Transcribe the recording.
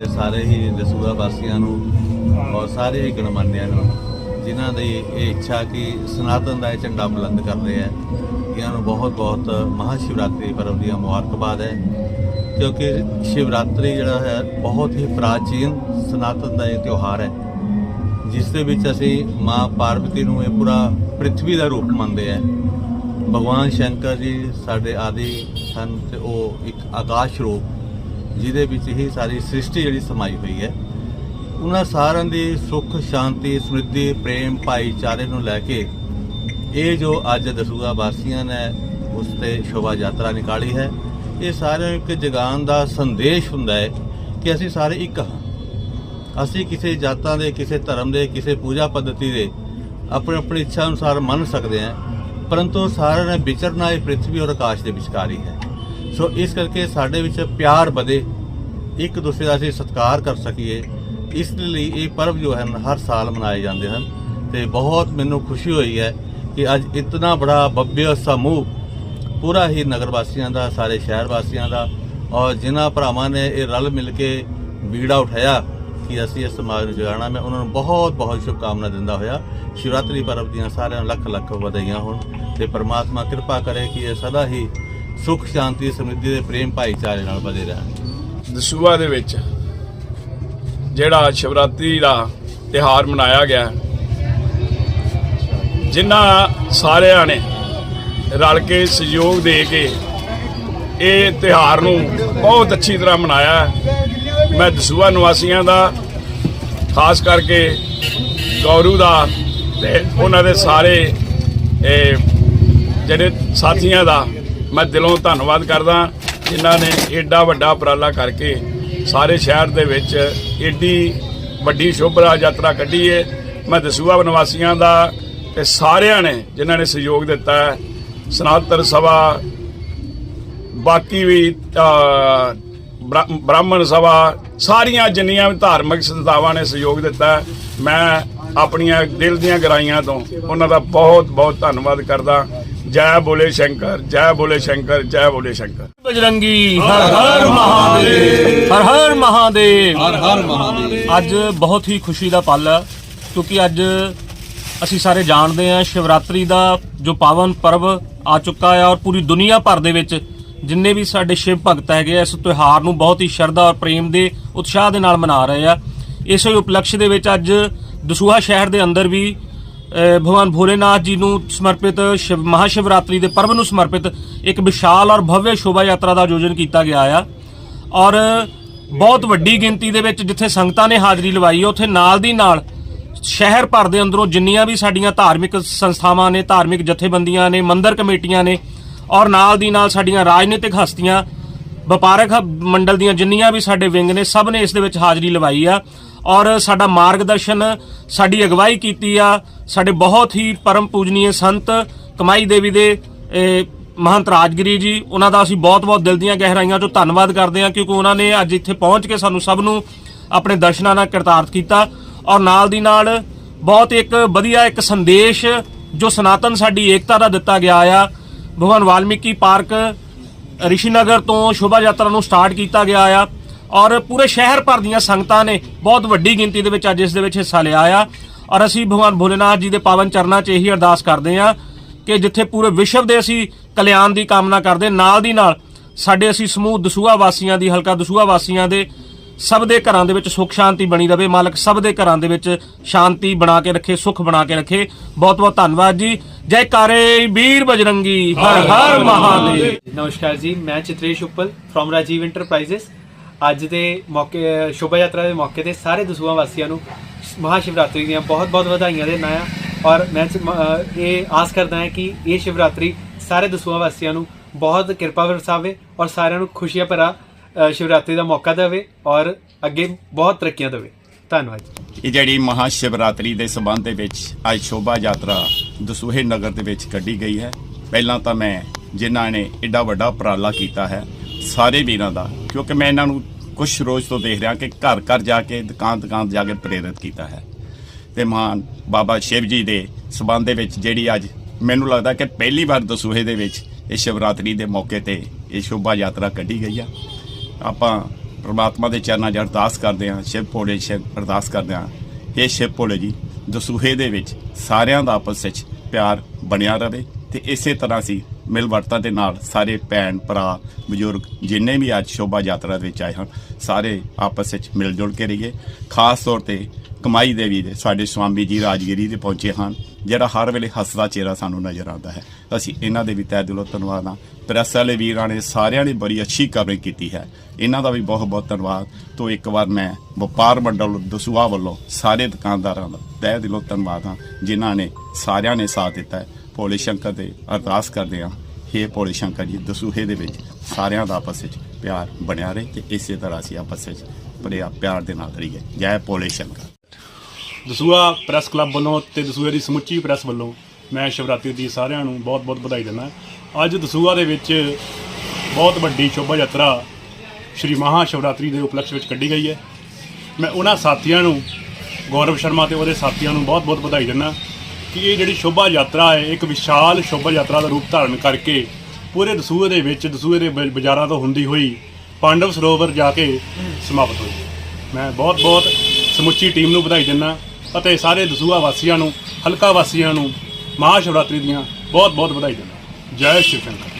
ਤੇ ਸਾਰੇ ਹੀ ਦਸੂਆ ਵਾਸੀਆਂ ਨੂੰ ਔਰ ਸਾਰੇ ਹੀ ਗਣਮਾਨਿਆਂ ਨੂੰ, ਜਿਨ੍ਹਾਂ ਦੀ ਇਹ ਇੱਛਾ ਕਿ ਸਨਾਤਨ ਦਾ ਇਹ ਝੰਡਾ ਬੁਲੰਦ ਕਰਦੇ ਹੈ, ਇਹਨਾਂ ਨੂੰ ਬਹੁਤ ਬਹੁਤ ਮਹਾ ਸ਼ਿਵਰਾਤਰੀ ਪਰਵ ਦੀਆਂ ਮੁਬਾਰਕਬਾਦ ਹੈ, ਕਿਉਂਕਿ ਸ਼ਿਵਰਾਤਰੀ ਜਿਹੜਾ ਹੈ ਬਹੁਤ ਹੀ ਪ੍ਰਾਚੀਨ ਸਨਾਤਨ ਦਾ ਇਹ ਤਿਉਹਾਰ ਹੈ, ਜਿਸ ਦੇ ਵਿੱਚ ਅਸੀਂ ਮਾਂ ਪਾਰਵਤੀ ਨੂੰ ਇਹ ਪੂਰਾ ਪ੍ਰithvi ਦਾ ਰੂਪ ਮੰਨਦੇ ਆ ਭਗਵਾਨ ਸ਼ੰਕਰ ਜੀ ਸਾਡੇ ਆਦਿ ਸਨ ਤੇ ਉਹ ਇੱਕ ਆਕਾਸ਼ ਰੂਪ ਜਿਹਦੇ ਵਿੱਚ ਹੀ ਸਾਰੀ ਸ੍ਰਿਸ਼ਟੀ ਜਿਹੜੀ ਸਮਾਈ ਹੋਈ ਹੈ, ਉਹਨਾਂ ਸਾਰਿਆਂ ਦੀ ਸੁੱਖ, ਸ਼ਾਂਤੀ, ਸਮਰਿੱਧੀ, ਪ੍ਰੇਮ, ਭਾਈਚਾਰੇ ਨੂੰ ਲੈ ਕੇ ਇਹ ਜੋ ਅੱਜ ਦਸੂਆ ਵਾਸੀਆਂ ਨੇ ਉਸ ਤੇ ਸ਼ੋਭਾ ਯਾਤਰਾ ਨਿਕਾਲੀ ਹੈ, ਇਹ ਸਾਰਿਆਂ ਨੂੰ ਇੱਕ ਜਗਾਨ ਦਾ ਸੰਦੇਸ਼ ਹੁੰਦਾ ਹੈ ਕਿ ਅਸੀਂ ਸਾਰੇ ਇੱਕ ਹਾਂ। ਅਸੀਂ ਕਿਸੇ ਜਾਤਾਂ ਦੇ, ਕਿਸੇ ਧਰਮ ਦੇ, ਕਿਸੇ ਪੂਜਾ ਪੱਧਤੀ ਦੇ ਆਪਣੀ ਆਪਣੀ ਇੱਛਾ ਅਨੁਸਾਰ ਮੰਨ ਸਕਦੇ ਹਾਂ, ਪਰੰਤੂ ਸਾਰਿਆਂ ਨੇ ਵਿਚਰਨਾ ਇਹ ਪ੍ਰithvi ਔਰ ਆਕਾਸ਼ ਦੇ ਵਿਚਕਾਰ ਹੀ ਹੈ। ਸੋ ਇਸ ਕਰਕੇ ਸਾਡੇ ਵਿੱਚ ਪਿਆਰ ਵਧੇ, ਇੱਕ ਦੂਸਰੇ ਦਾ ਅਸੀਂ ਸਤਿਕਾਰ ਕਰ ਸਕੀਏ। ਇਸ ਲਈ ਇਹ ਪਰਬ ਜੋ ਹਨ ਹਰ ਸਾਲ ਮਨਾਏ ਜਾਂਦੇ ਹਨ ਤੇ ਬਹੁਤ ਮੈਨੂੰ ਖੁਸ਼ੀ ਹੋਈ ਹੈ ਕਿ ਅੱਜ ਇਤਨਾ ਬੜਾ ਭव्य ਸਮੂਹ ਪੂਰਾ ਹੀ ਨਗਰ ਵਾਸੀਆਂ ਦਾ, ਸਾਰੇ ਸ਼ਹਿਰ ਵਾਸੀਆਂ ਦਾ ਔਰ ਜਿਨ੍ਹਾਂ ਭਰਾਵਾਂ ਨੇ ਇਹ ਰਲ ਮਿਲ ਕੇ ਬੀੜਾ ਉਠਾਇਆ ਕਿ ਅਸੀਂ ਇਸ ਸਮਾਜ ਨੂੰ ਜਗਾਉਣਾ। ਮੈਂ ਉਹਨਾਂ ਨੂੰ ਬਹੁਤ ਬਹੁਤ ਸ਼ੁਭਕਾਮਨਾ ਦਿੰਦਾ ਹੋਇਆ। ਸ਼ਿਵਰਾਤਰੀ ਪਰਬ ਦੀਆਂ ਸਾਰਿਆਂ ਨੂੰ ਲੱਖ ਲੱਖ ਵਧਾਈਆਂ ਹੋਣ ਤੇ ਪ੍ਰਮਾਤਮਾ ਕਿਰਪਾ ਕਰੇ ਕਿ ਇਹ ਸਦਾ ਹੀ ਸੁਖ ਸ਼ਾਂਤੀ ਸਮਰਿੱਧੀ ਦੇ ਪ੍ਰੇਮ ਭਾਈਚਾਰੇ ਨਾਲ ਵਧੇ ਰਹਿਣ। ਦਸੂਆ ਦੇ ਵਿੱਚ ਜਿਹੜਾ ਸ਼ਿਵਰਾਤਰੀ ਦਾ ਤਿਹਾਰ ਮਨਾਇਆ ਗਿਆ, ਜਿਨ੍ਹਾਂ ਸਾਰਿਆਂ ਨੇ ਰਲ ਕੇ ਸਹਿਯੋਗ ਦੇ ਕੇ ਇਹ ਤਿਹਾਰ ਨੂੰ ਬਹੁਤ ਅੱਛੀ ਤਰ੍ਹਾਂ ਮਨਾਇਆ। ਮੈਂ ਦਸੂਆ ਨਿਵਾਸੀਆਂ ਦਾ, ਖਾਸ ਕਰਕੇ ਗੌਰੂ ਦਾ ਤੇ ਉਹਨਾਂ ਦੇ ਸਾਰੇ ਜਿਹੜੇ ਸਾਥੀਆਂ ਦਾ ਮੈਂ ਦਿਲੋਂ ਧੰਨਵਾਦ ਕਰਦਾ ਜਿਨ੍ਹਾਂ ਨੇ ਐਡਾ ਵੱਡਾ ਉਪਰਾਲਾ ਕਰਕੇ ਸਾਰੇ ਸ਼ਹਿਰ ਦੇ ਵਿੱਚ ਐਡੀ ਵੱਡੀ ਸ਼ੋਭਾ ਯਾਤਰਾ ਕੱਢੀ ਹੈ ਮੈਂ ਦਸੂਆ ਨਿਵਾਸੀਆਂ ਦਾ ਤੇ ਸਾਰਿਆਂ ਨੇ ਜਿਨ੍ਹਾਂ ਨੇ ਸਹਿਯੋਗ ਦਿੱਤਾ ਹੈ। ਸਨਾਤਨ ਸਭਾ, ਬਾਕੀ ਵੀ ਬ੍ਰਾਹਮਣ ਸਭਾ, ਸਾਰੀਆਂ ਜਿੰਨੀਆਂ ਵੀ ਧਾਰਮਿਕ ਸੰਸਥਾਵਾਂ ਨੇ ਸਹਿਯੋਗ ਦਿੱਤਾ ਮੈਂ ਆਪਣੀਆਂ ਦਿਲ ਦੀਆਂ ਗਰਾਈਆਂ ਤੋਂ ਉਹਨਾਂ ਦਾ ਬਹੁਤ ਬਹੁਤ ਧੰਨਵਾਦ ਕਰਦਾ। ਜੈ ਬੋਲੇ ਸ਼ੰਕਰ ਜੈ ਬੋਲੇ ਸ਼ੰਕਰ ਜੈ ਬੋਲੇ ਸ਼ੰਕਰ। ਬਜਰੰਗੀ ਹਰ ਹਰ ਮਹਾਦੇਵ। ਹਰ ਹਰ ਮਹਾਦੇਵ। ਹਰ ਹਰ ਮਹਾਦੇਵ। ਅੱਜ ਬਹੁਤ ਹੀ ਖੁਸ਼ੀ ਦਾ ਪਲ ਹੈ ਕਿਉਂਕਿ ਅੱਜ ਅਸੀਂ ਸਾਰੇ ਜਾਣਦੇ ਹਾਂ ਸ਼ਿਵਰਾਤਰੀ ਦਾ ਜੋ ਪਾਵਨ ਪਰਵ ਆ ਚੁੱਕਾ ਹੈ ਔਰ ਪੂਰੀ ਦੁਨੀਆ ਭਰ ਦੇ ਵਿੱਚ ਜਿੰਨੇ ਵੀ ਸਾਡੇ ਸ਼ਿਵ ਭਗਤ ਹੈਗੇ ਇਸ ਤਿਉਹਾਰ ਨੂੰ ਬਹੁਤ ਹੀ ਸ਼ਰਧਾ ਔਰ ਪ੍ਰੇਮ ਦੇ ਉਤਸ਼ਾਹ ਦੇ ਨਾਲ ਮਨਾ ਰਹੇ ਆ। ਇਸੇ ਉਪਲਕਸ਼ ਦੇ ਵਿੱਚ ਅੱਜ ਦਸੂਹਾ ਸ਼ਹਿਰ ਦੇ ਅੰਦਰ ਵੀ ਭਗਵਾਨ ਭੋਲੇਨਾਥ ਜੀ ਨੂੰ ਸਮਰਪਿਤ ਸ਼ਿਵ ਮਹਾਸ਼ਿਵਰਾਤਰੀ ਦੇ ਪਰਵ ਨੂੰ ਸਮਰਪਿਤ ਇੱਕ ਵਿਸ਼ਾਲ ਔਰ ਭਵਯ ਸ਼ੋਭਾ ਯਾਤਰਾ ਦਾ ਆਯੋਜਨ ਕੀਤਾ ਗਿਆ ਆ। ਔਰ ਬਹੁਤ ਵੱਡੀ ਗਿਣਤੀ ਦੇ ਵਿੱਚ ਜਿੱਥੇ ਸੰਗਤਾਂ ਨੇ ਹਾਜ਼ਰੀ ਲਵਾਈ, ਉੱਥੇ ਨਾਲ ਦੀ ਨਾਲ ਸ਼ਹਿਰ ਭਰ ਦੇ ਅੰਦਰੋਂ ਜਿੰਨੀਆਂ ਵੀ ਸਾਡੀਆਂ ਧਾਰਮਿਕ ਸੰਸਥਾਵਾਂ ਨੇ, ਧਾਰਮਿਕ ਜਥੇਬੰਦੀਆਂ ਨੇ, ਮੰਦਰ ਕਮੇਟੀਆਂ ਨੇ, ਔਰ ਨਾਲ ਦੀ ਨਾਲ ਸਾਡੀਆਂ ਰਾਜਨੀਤਿਕ ਹਸਤੀਆਂ ਵਪਾਰਕ ਮੰਡਲ ਦੀਆਂ ਜਿੰਨੀਆਂ ਵੀ ਸਾਡੇ ਵਿੰਗ ਨੇ, ਸਭ ਨੇ ਇਸ ਦੇ ਵਿੱਚ ਹਾਜ਼ਰੀ ਲਵਾਈ ਆ। ਔਰ ਸਾਡਾ ਮਾਰਗਦਰਸ਼ਨ, ਸਾਡੀ ਅਗਵਾਈ ਕੀਤੀ ਆ। ਸਾਡੇ ਬਹੁਤ ਹੀ ਪਰਮ ਪੂਜਨੀਏ ਸੰਤ ਕਮਾਈ ਦੇਵੀ ਦੇ ਮਹੰਤ ਰਾਜਗਿਰੀ ਜੀ, ਉਹਨਾਂ ਦਾ ਅਸੀਂ ਬਹੁਤ-ਬਹੁਤ ਦਿਲ ਦੀਆਂ ਗਹਿਰਾਈਆਂ ਤੋਂ ਧੰਨਵਾਦ ਕਰਦੇ ਹਾਂ, ਕਿਉਂਕਿ ਉਹਨਾਂ ਨੇ ਅੱਜ ਇੱਥੇ ਪਹੁੰਚ ਕੇ ਸਾਨੂੰ ਸਭ ਨੂੰ ਆਪਣੇ ਦਰਸ਼ਨਾਂ ਨਾਲ ਕਿਰਤਾਰਥ ਕੀਤਾ। ਔਰ ਨਾਲ ਦੀ ਨਾਲ ਬਹੁਤ ਇੱਕ ਵਧੀਆ ਇੱਕ ਸੰਦੇਸ਼ ਜੋ ਸਨਾਤਨ ਸਾਡੀ ਏਕਤਾ ਦਾ ਦਿੱਤਾ ਗਿਆ ਆ, ਭਗਵਾਨ ਵਾਲਮੀਕੀ ਪਾਰਕ ਰਿਸ਼ੀਨਗਰ ਤੋਂ ਸ਼ੋਭਾ ਯਾਤਰਾ ਨੂੰ ਸਟਾਰਟ ਕੀਤਾ ਗਿਆ ਆ ਔਰ ਪੂਰੇ ਸ਼ਹਿਰ ਭਰ ਦੀਆਂ ਸੰਗਤਾਂ ਨੇ ਬਹੁਤ ਵੱਡੀ ਗਿਣਤੀ ਦੇ ਵਿੱਚ ਅੱਜ ਇਸ ਦੇ ਵਿੱਚ ਹਿੱਸਾ ਲਿਆ ਆ। ਔਰ ਅਸੀਂ ਭਗਵਾਨ ਭੋਲੇਨਾਥ ਜੀ ਦੇ ਪਾਵਨ ਚਰਨਾਂ 'ਚ ਇਹੀ ਅਰਦਾਸ ਕਰਦੇ ਆ ਕਿ ਜਿੱਥੇ ਪੂਰੇ ਵਿਸ਼ਵ ਦੇ ਅਸੀਂ ਕਲਿਆਣ ਦੀ ਕਾਮਨਾ ਕਰਦੇ, ਨਾਲ ਦੀ ਨਾਲ ਸਾਡੇ ਅਸੀਂ ਸਮੂਹ ਦਸੂਹਾ ਵਾਸੀਆਂ ਦੀ, ਹਲਕਾ ਦਸੂਹਾ ਵਾਸੀਆਂ ਦੇ ਸਭ ਦੇ ਘਰਾਂ ਦੇ ਵਿੱਚ ਸੁੱਖ ਸ਼ਾਂਤੀ ਬਣੀ ਰਵੇ, ਮਾਲਕ ਸਭ ਦੇ ਘਰਾਂ ਦੇ ਵਿੱਚ ਸ਼ਾਂਤੀ ਬਣਾ ਕੇ ਰੱਖੇ, ਸੁੱਖ ਬਣਾ ਕੇ ਰੱਖੇ। ਬਹੁਤ ਬਹੁਤ ਧੰਨਵਾਦ ਜੀ। ਜੈਕਾਰੇ ਵੀਰ ਬਜਰੰਗੀ ਹਰ ਹਰ ਮਹਾਦੇਵ। ਨਮਸਕਾਰ ਜੀ ਮੈਂ ਚਿਤਰੇਸ਼ ਉੱਪਲ ਫਰੋਮ ਰਾਜੀਵ ਇੰਟਰਪ੍ਰਾਈਜ਼ਸ ਅੱਜ ਦੇ ਮੌਕੇ ਸ਼ੋਭਾ ਯਾਤਰਾ ਦੇ ਮੌਕੇ ਤੇ ਸਾਰੇ ਦਸੂਆ ਵਾਸੀਆਂ ਨੂੰ ਮਹਾ ਸ਼ਿਵਰਾਤਰੀ ਦੀਆਂ ਬਹੁਤ-ਬਹੁਤ ਵਧਾਈਆਂ ਦੇਣਾ ਆ। ਔਰ ਮੈਂ ਇਹ ਆਸ ਕਰਦਾ ਹਾਂ ਕਿ ਇਹ ਸ਼ਿਵਰਾਤਰੀ ਸਾਰੇ ਦਸੂਆ ਵਾਸੀਆਂ ਨੂੰ ਬਹੁਤ ਕਿਰਪਾ ਵਰਸਾਵੇ ਔਰ ਸਾਰਿਆਂ ਨੂੰ ਖੁਸ਼ੀਆਂ ਭਰਾ ਸ਼ਿਵਰਾਤਰੀ ਦਾ ਮੌਕਾ ਦੇਵੇ ਔਰ ਅੱਗੇ ਬਹੁਤ ਤਰੱਕੀਆਂ ਦੇਵੇ। ਧੰਨਵਾਦ ਜੀ। ਇਹ ਜਿਹੜੀ ਮਹਾ ਸ਼ਿਵਰਾਤਰੀ ਦੇ ਸੰਬੰਧ ਦੇ ਵਿੱਚ ਅੱਜ ਸ਼ੋਭਾ ਯਾਤਰਾ ਦਸੂਹੇ ਨਗਰ ਦੇ ਵਿੱਚ ਕੱਢੀ ਗਈ ਹੈ। ਪਹਿਲਾਂ ਤਾਂ ਮੈਂ ਜਿਨ੍ਹਾਂ ਨੇ ਐਡਾ ਵੱਡਾ ਉਪਰਾਲਾ ਕੀਤਾ ਹੈ, ਸਾਰੇ ਵੀਰਾਂ ਦਾ, ਕਿਉਂਕਿ ਮੈਂ ਇਹਨਾਂ ਨੂੰ ਕੁਝ ਰੋਜ਼ ਤੋਂ ਦੇਖ ਰਿਹਾ ਕਿ ਘਰ ਘਰ ਜਾ ਕੇ, ਦੁਕਾਨ ਦੁਕਾਨ ਜਾ ਕੇ ਪ੍ਰੇਰਿਤ ਕੀਤਾ ਹੈ। ਤੇ ਮਹਾਨ ਬਾਬਾ ਸ਼ਿਵ ਜੀ ਦੇ ਸੰਬੰਧ ਦੇ ਵਿੱਚ ਜਿਹੜੀ ਅੱਜ ਮੈਨੂੰ ਲੱਗਦਾ ਕਿ ਪਹਿਲੀ ਵਾਰ ਦਸੂਹੇ ਦੇ ਵਿੱਚ ਇਹ ਸ਼ਿਵਰਾਤਰੀ ਦੇ ਮੌਕੇ ਤੇ ਇਹ ਸ਼ੋਭਾ ਯਾਤਰਾ ਕੱਢੀ ਗਈ ਆ। ਆਪਾਂ ਪ੍ਰਮਾਤਮਾ ਦੇ ਚਰਨਾਂ 'ਚ ਅਰਦਾਸ ਕਰਦੇ ਹਾਂ, ਸ਼ਿਵ ਭੋਲੇ ਸ਼ਿਵ ਅਰਦਾਸ ਕਰਦੇ ਹਾਂ। ਇਹ ਸ਼ਿਵ ਭੋਲੇ ਜੀ, ਦਸੂਹੇ ਦੇ ਵਿੱਚ ਸਾਰਿਆਂ ਦਾ ਆਪਸ ਵਿੱਚ ਪਿਆਰ ਬਣਿਆ ਰਹੇ ਤੇ ਇਸੇ ਤਰ੍ਹਾਂ ਸੀ ਮਿਲਵਰਤਾਂ ਦੇ ਨਾਲ ਸਾਰੇ ਭੈਣ, ਭਰਾ, ਬਜ਼ੁਰਗ ਜਿੰਨੇ ਵੀ ਅੱਜ ਸ਼ੋਭਾ ਯਾਤਰਾ ਦੇ ਵਿੱਚ ਆਏ ਹਨ, ਸਾਰੇ ਆਪਸ ਵਿੱਚ ਮਿਲ ਜੁਲ ਕੇ ਰਹੀਏ। ਖਾਸ ਤੌਰ ਤੇ ਕਮਾਈ ਦੇਵੀ ਦੇ ਸਾਡੇ ਸਵਾਮੀ ਜੀ ਰਾਜਗੀਰੀ ਦੇ ਪਹੁੰਚੇ ਹਨ। ਜਿਹੜਾ ਹਰ ਵੇਲੇ ਹੱਸਦਾ ਚਿਹਰਾ ਸਾਨੂੰ ਨਜ਼ਰ ਆਉਂਦਾ ਹੈ। ਅਸੀਂ ਇਹਨਾਂ ਦੇ ਵੀ ਤਹਿ ਦਿਲੋਂ ਧੰਨਵਾਦ ਹਾਂ। ਪ੍ਰੈਸ ਵਾਲੇ ਵੀਰਾਂ ਨੇ ਸਾਰਿਆਂ ਨੇ ਬੜੀ ਅੱਛੀ ਕਵਰਿੰਗ ਕੀਤੀ ਹੈ। ਇਹਨਾਂ ਦਾ ਵੀ ਬਹੁਤ ਬਹੁਤ ਧੰਨਵਾਦ। ਤੋਂ ਇੱਕ ਵਾਰ ਮੈਂ ਵਪਾਰ ਮੰਡਲ ਦਸੂਆ ਵੱਲੋਂ ਸਾਰੇ ਦੁਕਾਨਦਾਰਾਂ ਦਾ ਤਹਿ ਦਿਲੋਂ ਧੰਨਵਾਦ ਹਾਂ, ਜਿਨ੍ਹਾਂ ਨੇ ਸਾਰਿਆਂ ਨੇ ਸਾਥ ਦਿੱਤਾ ਹੈ। ਭੋਲੇ ਸ਼ੰਕਰ ਦੇ ਅਰਦਾਸ ਕਰਦੇ ਹਾਂ। ਹੇ ਭੋਲੇ ਸ਼ੰਕਰ ਜੀ, ਦਸੂਹੇ ਦੇ ਵਿੱਚ ਸਾਰਿਆਂ ਦਾ ਆਪਸ ਵਿੱਚ ਪਿਆਰ ਬਣਿਆ ਰਹੇ ਤੇ ਇਸੇ ਤਰ੍ਹਾਂ ਅਸੀਂ ਆਪਸ ਵਿੱਚ ਬੜੇ ਪਿਆਰ ਦੇ ਨਾਲ ਰਹੀਏ। ਜੈ ਭੋਲੇ ਸ਼ੰਕਰ। ਦਸੂਆ ਪ੍ਰੈਸ ਕਲੱਬ ਵੱਲੋਂ ਤੇ ਦਸੂਏ ਦੀ ਸਮੁੱਚੀ ਪ੍ਰੈਸ ਵੱਲੋਂ ਮੈਂ ਸ਼ਿਵਰਾਤਰੀ ਦੀ ਸਾਰਿਆਂ ਨੂੰ ਬਹੁਤ-ਬਹੁਤ ਵਧਾਈ ਦਿੰਦਾ ਅੱਜ ਦਸੂਆ ਦੇ ਵਿੱਚ ਬਹੁਤ ਵੱਡੀ ਸ਼ੋਭਾ ਯਾਤਰਾ ਸ਼੍ਰੀ ਮਹਾ ਸ਼ਿਵਰਾਤਰੀ ਦੇ ਉਪਲਕਸ਼ ਵਿੱਚ ਕੱਢੀ ਗਈ ਹੈ। ਮੈਂ ਉਹਨਾਂ ਸਾਥੀਆਂ ਨੂੰ, ਗੌਰਵ ਸ਼ਰਮਾ ਤੇ ਉਹਦੇ ਸਾਥੀਆਂ ਨੂੰ ਬਹੁਤ-ਬਹੁਤ ਵਧਾਈ ਦਿੰਦਾ ਕਿ ਇਹ ਜਿਹੜੀ ਸ਼ੋਭਾ ਯਾਤਰਾ ਹੈ, ਇੱਕ ਵਿਸ਼ਾਲ ਸ਼ੋਭਾ ਯਾਤਰਾ ਦਾ ਰੂਪ ਧਾਰਨ ਕਰਕੇ ਪੂਰੇ ਦਸੂਏ ਦੇ ਵਿੱਚ ਦਸੂਏ ਦੇ ਬ- ਬਾਜ਼ਾਰਾਂ ਤੋਂ ਹੁੰਦੀ ਹੋਈ ਪਾਂਡਵ ਸਰੋਵਰ ਜਾ ਕੇ ਸਮਾਪਤ ਹੋਈ ਮੈਂ ਬਹੁਤ-ਬਹੁਤ ਸਮੁੱਚੀ ਟੀਮ ਨੂੰ ਵਧਾਈ ਦਿੰਦਾ ਅਤੇ ਸਾਰੇ ਦਸੂਆ ਵਾਸੀਆਂ ਨੂੰ, ਹਲਕਾ ਵਾਸੀਆਂ ਨੂੰ ਮਹਾਸ਼ਿਵਰਾਤਰੀ ਦੀਆਂ ਬਹੁਤ-ਬਹੁਤ ਵਧਾਈ ਦਿੰਦਾ ਜੈ ਸ਼ਿਵ ਸ਼ੰਕਰ